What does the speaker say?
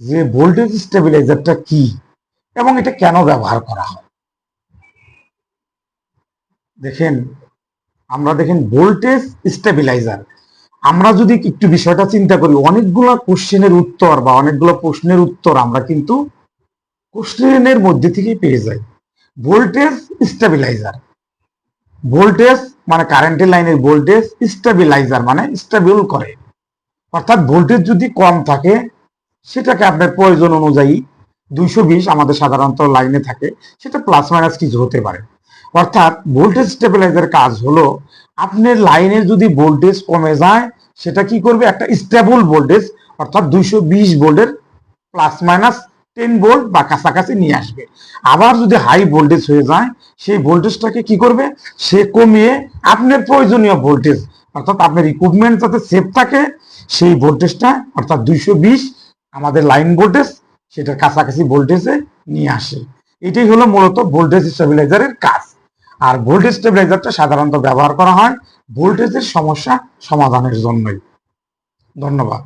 যে ভোল্টেজ স্টেবিলাইজারটা কি এবং এটা কেন ব্যবহার করা হয়? দেখেন, আমরা দেখেন ভোল্টেজ স্টেবিলাইজার আমরা যদি একটু বিষয়টা চিন্তা করি, অনেকগুলো কোশ্চেনের উত্তর বা অনেকগুলো প্রশ্নের উত্তর আমরা কিন্তু কোশ্চেনের মধ্যে থেকেই পেয়ে যাই। ভোল্টেজ স্টেবিলাইজার ভোল্টেজ মানে কারেন্টের লাইনের ভোল্টেজ স্টেবিলাইজার মানে স্টেবল করে। অর্থাৎ ভোল্টেজ যদি কম থাকে সেটাকে আপনার প্রয়োজন অনুযায়ী দুইশো বিশ আমাদের সাধারণত লাইনে থাকে, সেটা প্লাস মাইনাস কিছু হতে পারে। অর্থাৎ ভোল্টেজ স্টেবিলাইজার কাজ হলো, আপনার লাইনে যদি ভোল্টেজ কমে যায়, সেটা কি করবে? একটা স্টেবল ভোল্টেজ অর্থাৎ দুইশো বিশ ভোল্টের প্লাস মাইনাস টেন ভোল্ট বা কাছাকাছি নিয়ে আসবে। আবার যদি হাই ভোল্টেজ হয়ে যায়, সেই ভোল্টেজটাকে কি করবে? সে কমিয়ে আপনার প্রয়োজনীয় ভোল্টেজ অর্থাৎ আপনার ইকুইপমেন্ট যাতে সেফ থাকে, সেই ভোল্টেজটা অর্থাৎ দুইশো বিশ আমাদের লাইন ভোল্টেজ সেটার কাছাকাছি ভোল্টেজে নিয়ে আসে। এটাই হলো মূলত ভোল্টেজ স্টেবিলাইজারের কাজ। আর ভোল্টেজ স্টেবিলাইজারটা সাধারণত ব্যবহার করা হয় ভোল্টেজের সমস্যা সমাধানের জন্যই। ধন্যবাদ।